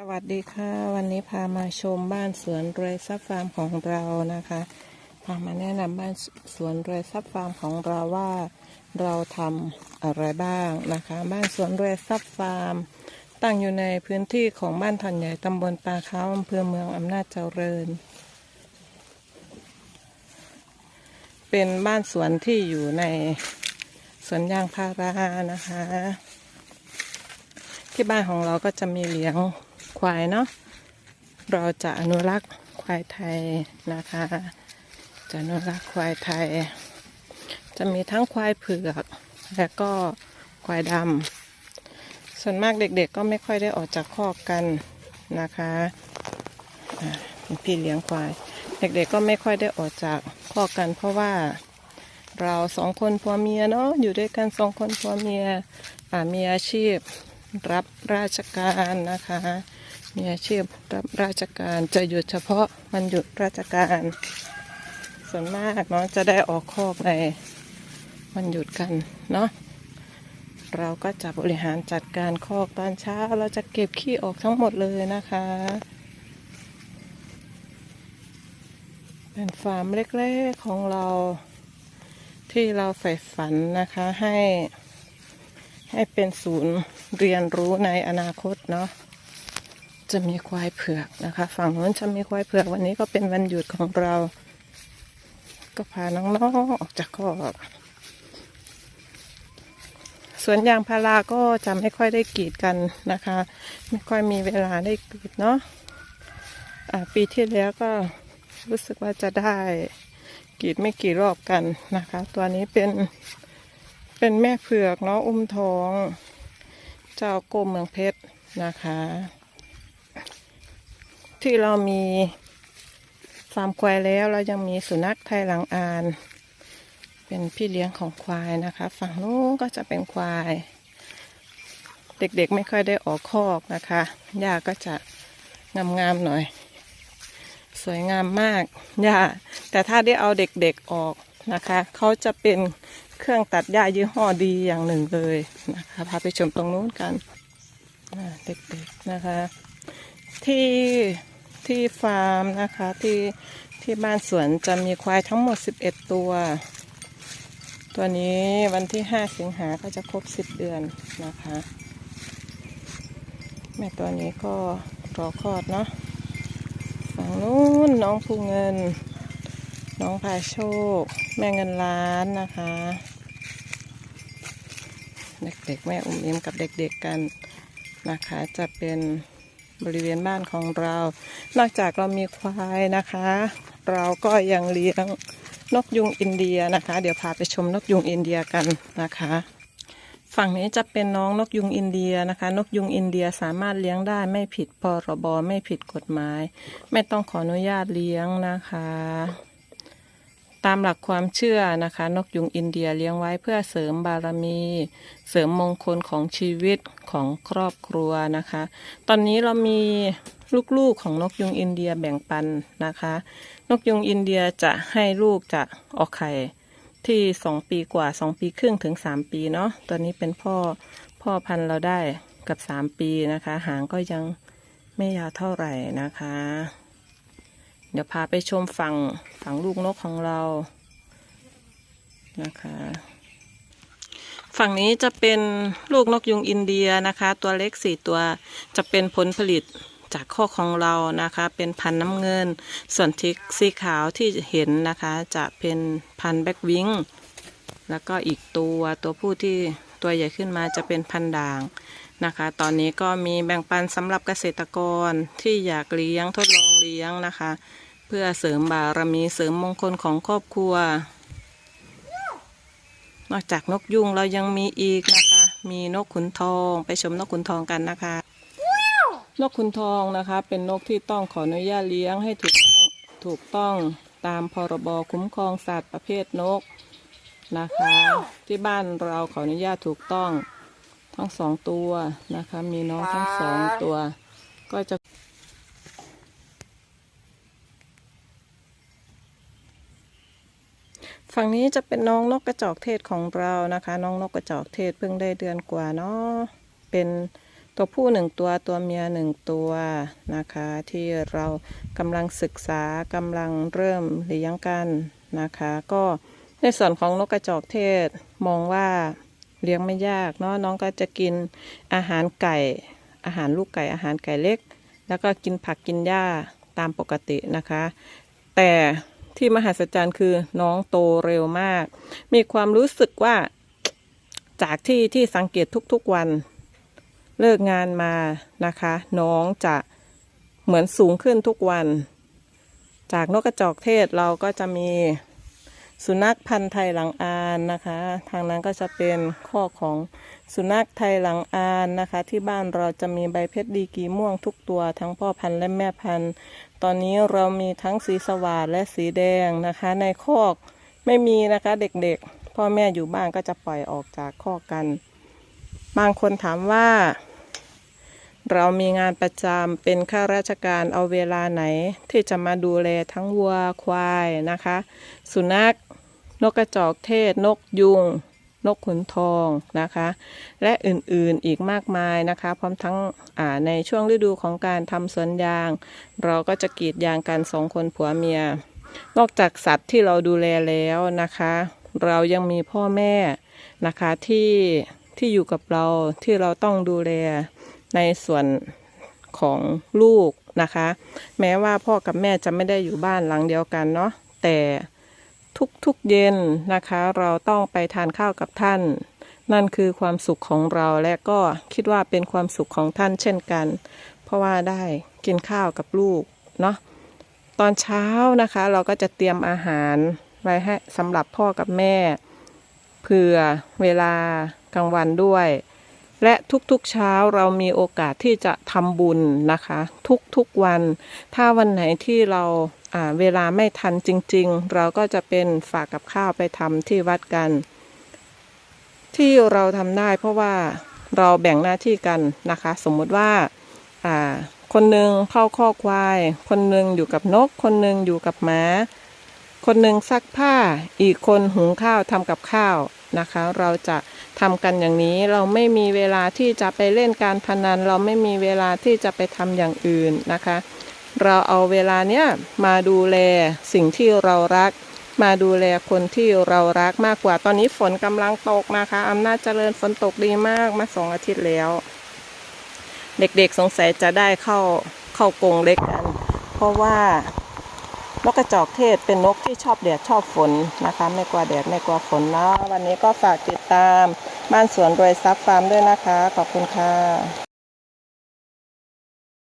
สวัสดีค่ะ วันนี้พามาชมบ้านสวนรวยซับฟาร์มของเรานะคะพามาแนะนำบ้านสวนรวยซับฟาร์มของเราว่าเราทำอะไรบ้างนะคะ บ้านสวนรวยซับฟาร์ม ตั้งอยู่ในพื้นที่ของบ้านทันใหญ่ตำบลปาเขาอำเภอเมืองอำนาจเจริญ เป็นบ้านสวนที่อยู่ในสวนยางพารานะคะ ที่บ้านของเราก็จะมีเลี้ยง ควายเนาะเราจะอนุรักษ์ควายไทยนะคะ จะอนุรักษ์ควายไทย จะมีทั้งควายเผือก และก็ควายดำส่วนมากเด็กๆก็ไม่ค่อยได้ออกจากคอกกันนะคะเป็นพี่เลี้ยงควาย เด็กๆก็ไม่ค่อยได้ออกจากคอกกัน เพราะว่าเราสองคนผัวเมียเนาะอยู่ด้วยกันสองคนผัวเมียมีอาชีพ รับราชการนะคะ มีอาชีพรับราชการจะหยุดเฉพาะวันหยุดราชการ ส่วนมากเนาะจะได้ออกคอกในวันหยุดกันเนาะเราก็จะบริหารจัดการคอกตอนเช้า เราจะเก็บขี้ออกทั้งหมดเลยนะคะ เป็นฟาร์มเล็กๆของเราที่เราใฝ่ฝันนะคะให้ ให้เป็นศูนย์เรียนรู้ในอนาคตเนาะจะมีควายเผือกนะคะ ฝั่งโน้นจะมีควายเผือกวันนี้ก็เป็นวันหยุดของเรา ก็พาน้องๆออกจากคอกสวนยางพาราก็จะไม่ค่อยได้กรีดกันนะคะ ไม่ค่อยมีเวลาได้กรีดเนาะอ่าปีที่แล้วก็รู้สึกว่าจะได้กรีดไม่กี่รอบกันนะคะ ตัวนี้เป็น เป็นแม่เผือกเนาะอุ้มท้อง เจ้าโกมเมืองเพชรนะคะ ที่เรามีฟาร์มควายแล้วเรายังมีสุนัขไทยหลังอาน เป็นพี่เลี้ยงของควายนะคะ ฝั่งนู้นก็จะเป็นควาย เด็กๆไม่ค่อยได้ออกคอกนะคะหญ้าก็จะงามๆหน่อย สวยงามมากหญ้าแต่ถ้าได้เอาเด็กๆออกนะคะ เขาจะเป็น เครื่องตัดหญ้ายี่ห้อดีอย่างหนึ่งเลยนะคะพาไปชมตรงนู้นกันเด็กๆนะคะ ที่ที่ฟาร์มนะคะที่ที่บ้านสวนจะมีควายทั้งหมด 11 ตัว ตัวนี้วันที่ 5 สิงหาก็จะครบ 10 เดือนนะคะ แม่ตัวนี้ก็รอคลอดเนาะฝั่งนู้นน้องภูเงิน น้องพาโชค แม่เงินล้านนะคะ เด็กๆ แม่อุ้มอิ่มกับเด็กๆกันนะคะ จะเป็นบริเวณบ้านของเรา นอกจากเรามีควายนะคะ เราก็ยังเลี้ยงนกยุงอินเดียนะคะ เดี๋ยวพาไปชมนกยุงอินเดียกันนะคะ ฝั่งนี้จะเป็นน้องนกยุงอินเดียนะคะ นกยุงอินเดียสามารถเลี้ยงได้ไม่ผิดพรบไม่ผิดกฎหมาย ไม่ต้องขออนุญาตเลี้ยงนะคะ ตามหลักความเชื่อนะคะ นกยุงอินเดียเลี้ยงไว้เพื่อเสริมบารมี เสริมมงคลของชีวิตของครอบครัวนะคะ ตอนนี้เรามีลูกๆของนกยุงอินเดียแบ่งปันนะคะ นกยุงอินเดียจะให้ลูกจะออกไข่ที่สองปีกว่าสองปีครึ่งถึงสามปีเนาะตอนนี้เป็นพ่อพ่อพันธุ์เราได้กับสามปีนะคะ หางก็ยังไม่ยาวเท่าไหร่นะคะ เดี๋ยวพาไปชมฝั่งฝั่งลูกนกของเรานะคะ ฝั่งนี้จะเป็นลูกนกยุงอินเดียนะคะ ตัวเล็กสี่ตัวจะเป็นผลผลิตจากข้อของเรานะคะ เป็นพันน้ำเงิน ส่วนที่สีขาวที่เห็นนะคะ จะเป็นพันแบ็กวิงแล้วก็อีกตัวตัวผู้ที่ตัวใหญ่ขึ้นมาจะเป็นพันด่างนะคะ ตอนนี้ก็มีแบ่งปันสำหรับเกษตรกรที่อยากเลี้ยงทดลองเลี้ยงนะคะ เพื่อเสริมบารมีเสริมมงคลของครอบครัว นอกจากนกยุงเรายังมีอีกนะคะ มีนกขุนทองไปชมนกขุนทองกันนะคะ นกขุนทองนะคะ เป็นนกที่ต้องขออนุญาตเลี้ยงให้ถูกต้องถูกต้องตามพรบคุ้มครองสัตว์ประเภทนกนะคะ ที่บ้านเราขออนุญาตถูกต้องทั้งสองตัวนะคะ มีน้องทั้งสองตัว ก็จะ ฝั่งนี้จะเป็นน้องนกกระจอกเทศของเรานะคะ น้องนกกระจอกเทศเพิ่งได้เดือนกว่าเนาะเป็นตัวผู้หนึ่งตัวตัวเมียหนึ่งตัวนะคะ ที่เรากำลังศึกษากำลังเริ่มเลี้ยงกันนะคะ ก็ในส่วนของนกกระจอกเทศมองว่าเลี้ยงไม่ยากเนาะน้องก็จะกินอาหารไก่ อาหารลูกไก่อาหารไก่เล็ก แล้วก็กินผักกินหญ้าตามปกตินะคะ แต่ ที่มหัศจรรย์คือน้องโตเร็วมาก มีความรู้สึกว่าจากที่ที่สังเกตทุกๆวัน เลิกงานมานะคะ น้องจะเหมือนสูงขึ้นทุกวัน จากนกกระจอกเทศเราก็จะมี สุนัขพันธุ์ไทยหลังอานนะคะ ทางนั้นก็จะเป็นข้อของสุนัขไทยหลังอานนะคะ ที่บ้านเราจะมีใบเพชรดีกีม่วงทุกตัวทั้งพ่อพันธุ์และแม่พันธุ์ ตอนนี้เรามีทั้งสีสว่าดและสีแดงนะคะ ในคอกไม่มีนะคะเด็กๆ พ่อแม่อยู่บ้านก็จะปล่อยออกจากคอกกัน บางคนถามว่า เรามีงานประจำเป็นข้าราชการเอาเวลาไหน ที่จะมาดูแลทั้งวัวควายนะคะ สุนัข นกกระจอกเทศ นกยุง นกขุนทองนะคะ และอื่นๆอีกมากมายนะคะ พร้อมทั้งในช่วงฤดูของการทำสวนยาง เราก็จะกรีดยางกันสองคนผัวเมีย นอกจากสัตว์ที่เราดูแลแล้วนะคะ เรายังมีพ่อแม่นะคะที่ที่อยู่กับเราที่เราต้องดูแล ในส่วนของลูกนะคะ แม้ว่าพ่อกับแม่จะไม่ได้อยู่บ้านหลังเดียวกันเนาะแต่ทุกๆเย็นนะคะ เราต้องไปทานข้าวกับท่าน นั่นคือความสุขของเราและก็คิดว่าเป็นความสุขของท่านเช่นกัน เพราะว่าได้กินข้าวกับลูกเนาะตอนเช้านะคะ เราก็จะเตรียมอาหารไว้ให้สำหรับพ่อกับแม่เผื่อเวลากลางวันด้วย และทุกๆเช้าเรามีโอกาสที่จะทำบุญนะคะ ทุกๆวัน ถ้าวันไหนที่เราเวลาไม่ทันจริง ๆ เราก็จะเป็นฝากกับข้าวไปทำที่วัดกัน ที่เราทำได้เพราะว่าเราแบ่งหน้าที่กันนะคะ สมมุติว่าคนหนึ่งเข้าข้อกควาย คนหนึ่งอยู่กับนก คนหนึ่งอยู่กับหมา คนหนึ่งซักผ้า อีกคนหุงข้าวทำกับข้าว นะคะ เราจะทำกันอย่างนี้เราไม่มีเวลาที่จะไปเล่นการพนัน เราไม่มีเวลาที่จะไปทำอย่างอื่นนะคะ เราเอาเวลาเนี้ยมาดูแลสิ่งที่เรารัก มาดูแลคนที่เรารักมากกว่า ตอนนี้ฝนกำลังตกนะคะอำนาจเจริญฝนตกดีมากมาสองอาทิตย์แล้ว เด็กๆสงสัยจะได้เข้าเข้ากงเล็กกัน เพราะว่า นกกระจอกเทศเป็นนกที่ชอบแดดชอบฝนนะคะ ไม่กลัวแดดไม่กลัวฝนนะวันนี้ก็ฝากติดตามบ้านสวนรวยซับฟาร์มด้วยนะคะ ขอบคุณค่ะ